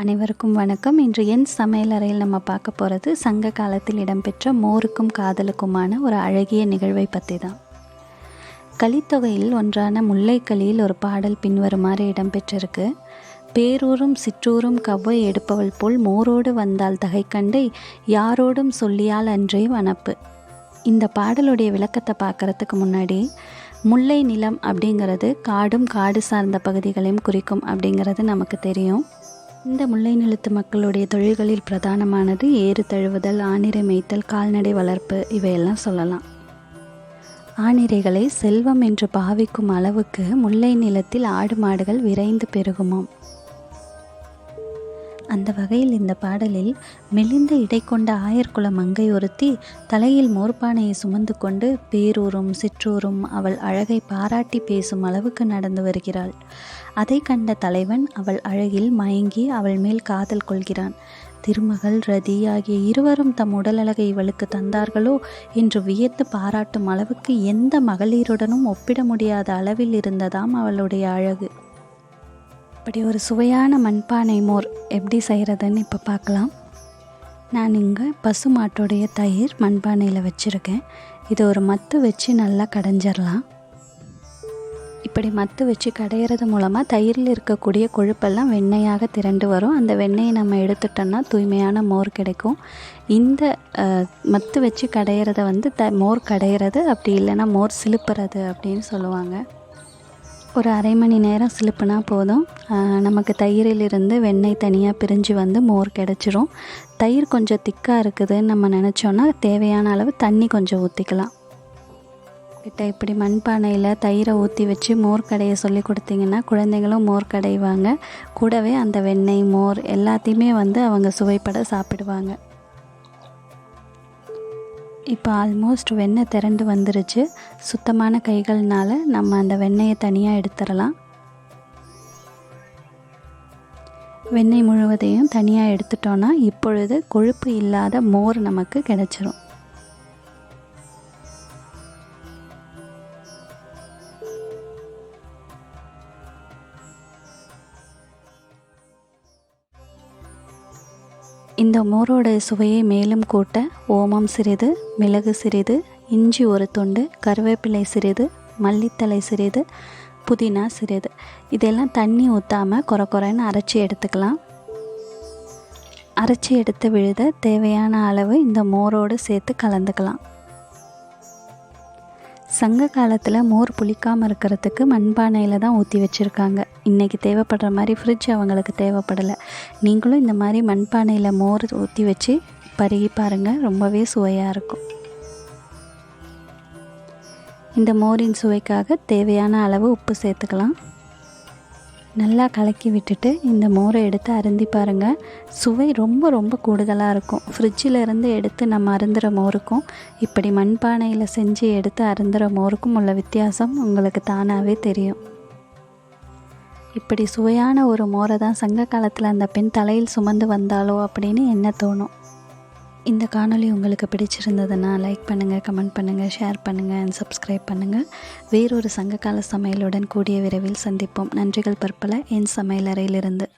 அனைவருக்கும் வணக்கம். இன்று என் சமையலறையில் நம்ம பார்க்க போகிறது சங்க காலத்தில் இடம்பெற்ற மோருக்கும் காதலுக்குமான ஒரு அழகிய நிகழ்வை பற்றி தான் கலித்தொகையில் ஒன்றான முல்லைக்களியில் ஒரு பாடல் பின்வருமாறு இடம்பெற்றிருக்கு. பேரூரும் சிற்றூரும் கவ்வை எடுப்பவள் போல் மோரோடு வந்தால் தகைக்கண்டை யாரோடும் சொல்லியால் அன்றே வனப்பு. இந்த பாடலுடைய விளக்கத்தை பார்க்குறதுக்கு முன்னாடி முல்லை நிலம் அப்படிங்கிறது காடும் காடு சார்ந்த பகுதிகளையும் குறிக்கும் அப்படிங்கிறது நமக்கு தெரியும். இந்த முல்லை நிலத்து மக்களுடைய தொழில்களில் பிரதானமானது ஏறு தழுவுதல் ஆணிரை மேய்த்தல் கால்நடை வளர்ப்பு இவையெல்லாம் சொல்லலாம். ஆணிரைகளை செல்வம் என்று பாவிக்கும் அளவுக்கு முல்லை நிலத்தில் ஆடு மாடுகள் விரைந்து பெருகுமாம். அந்த வகையில் இந்த பாடலில் மெலிந்த இடை கொண்ட ஆயர்குல மங்கை ஒருத்தி தலையில் மோர்பானையை சுமந்து கொண்டு பேரூரும் சிற்றூரும் அவள் அழகை பாராட்டி பேசும் அளவுக்கு நடந்து வருகிறாள். அதை கண்ட தலைவன் அவள் அழகில் மயங்கி அவள் மேல் காதல் கொள்கிறான். திருமகள் ரதி ஆகிய இருவரும் தம் உடலழகை இவளுக்கு தந்தார்களோ என்று வியத்து பாராட்டும் அளவுக்கு எந்த மகளிருடனும் ஒப்பிட முடியாத அளவில் இருந்ததாம் அவளுடைய அழகு. இப்படி ஒரு சுவையான மண்பானை மோர் எப்படி செய்கிறதுன்னு இப்போ பார்க்கலாம். நான் இங்கே பசு மாட்டோடைய தயிர் மண்பானையில் வச்சுருக்கேன். இதை ஒரு மத்து வச்சு நல்லா கடைஞ்சிடலாம் இப்படி மத்து வச்சு கடையிறது மூலமாக தயிரில் இருக்கக்கூடிய கொழுப்பெல்லாம் வெண்ணெயாக திரண்டு வரும். அந்த வெண்ணெயை நம்ம எடுத்துட்டோம்னா தூய்மையான மோர் கிடைக்கும். இந்த மத்து வச்சு கடையிறத வந்து த மோர் கடையிறது அப்படி இல்லைன்னா மோர் சிலுப்புறது அப்படின்னு சொல்லுவாங்க. ஒரு அரை மணி நேரம் சிலுப்புனா போதும். நமக்கு தயிரிலிருந்து வெண்ணெய் தனியாக பிரிஞ்சு வந்து மோர் கிடச்சிரும். தயிர் கொஞ்சம் திக்காக இருக்குதுன்னு நம்ம நினச்சோன்னா தேவையான அளவு தண்ணி கொஞ்சம் ஊற்றிக்கலாம் கிட்ட இப்படி மண்பானையில் தயிரை ஊற்றி வச்சு மோர் கடையை சொல்லி கொடுத்தீங்கன்னா குழந்தைங்களும் மோர் கடைவாங்க. கூடவே அந்த வெண்ணெய் மோர் எல்லாத்தையுமே வந்து அவங்க சுவைப்பட சாப்பிடுவாங்க. இப்போ ஆல்மோஸ்ட் வெண்ணெய் திரண்டு வந்துருச்சு. சுத்தமான கைகள்னால நம்ம அந்த வெண்ணெயை தனியாக எடுத்துடலாம். வெண்ணெய் முழுவதையும் தனியாக எடுத்துட்டோன்னா இப்பொழுது கொழுப்பு இல்லாத மோர் நமக்கு கிடச்சிரும். இந்த மோரோட சுவையை மேலும் கூட்ட ஓமம் சிறிது மிளகு சிறிது இஞ்சி ஒரு துண்டு கருவேப்பிலை சிறிது மல்லித்தலை சிறிது புதினா சிறிது. இதெல்லாம் தண்ணி ஊற்றாமல் குறை குறைன்னு அரைச்சி எடுத்துக்கலாம். அரைச்சி எடுத்து விழுத தேவையான அளவு இந்த மோரோடு சேர்த்து கலந்துக்கலாம். சங்க காலத்தில் மோர் புளிக்காமல் இருக்கிறதுக்கு மண்பானையில் தான் ஊற்றி வச்சுருக்காங்க. இன்றைக்கி தேவைப்படுற மாதிரி ஃப்ரிட்ஜ் அவங்களுக்கு தேவைப்படலை. நீங்களும் இந்த மாதிரி மண்பானையில் மோர் ஊற்றி வச்சு பருகி பாருங்கள் ரொம்பவே சுவையாக இருக்கும். இந்த மோரின் சுவைக்காக தேவையான அளவு உப்பு சேர்த்துக்கலாம். நல்லா கலக்கி விட்டுட்டு இந்த மோரை எடுத்து அருந்தி பாருங்கள் சுவை ரொம்ப ரொம்ப கூடுதலாக இருக்கும். ஃப்ரிட்ஜில் இருந்து எடுத்து நம்ம அருந்துகிற மோருக்கும் இப்படி மண்பானையில் செஞ்சு எடுத்து அருந்துகிற மோருக்கும் உள்ள வித்தியாசம் உங்களுக்கு தானாகவே தெரியும். இப்படி சுவையான ஒரு மோரை தான் சங்க காலத்தில் அந்த பெண் தலையில் சுமந்து வந்தாலோ அப்படின்னு என்ன தோணும்? இந்த காணொலி உங்களுக்கு பிடிச்சிருந்ததுன்னா லைக் பண்ணுங்கள் கமெண்ட் பண்ணுங்கள் ஷேர் பண்ணுங்கள் அண்ட் சப்ஸ்கிரைப் பண்ணுங்கள் வேறொரு சங்ககால சமையலுடன் கூடிய விரைவில் சந்திப்போம். நன்றிகள் பற்பல. என் சமையலறையிலிருந்து.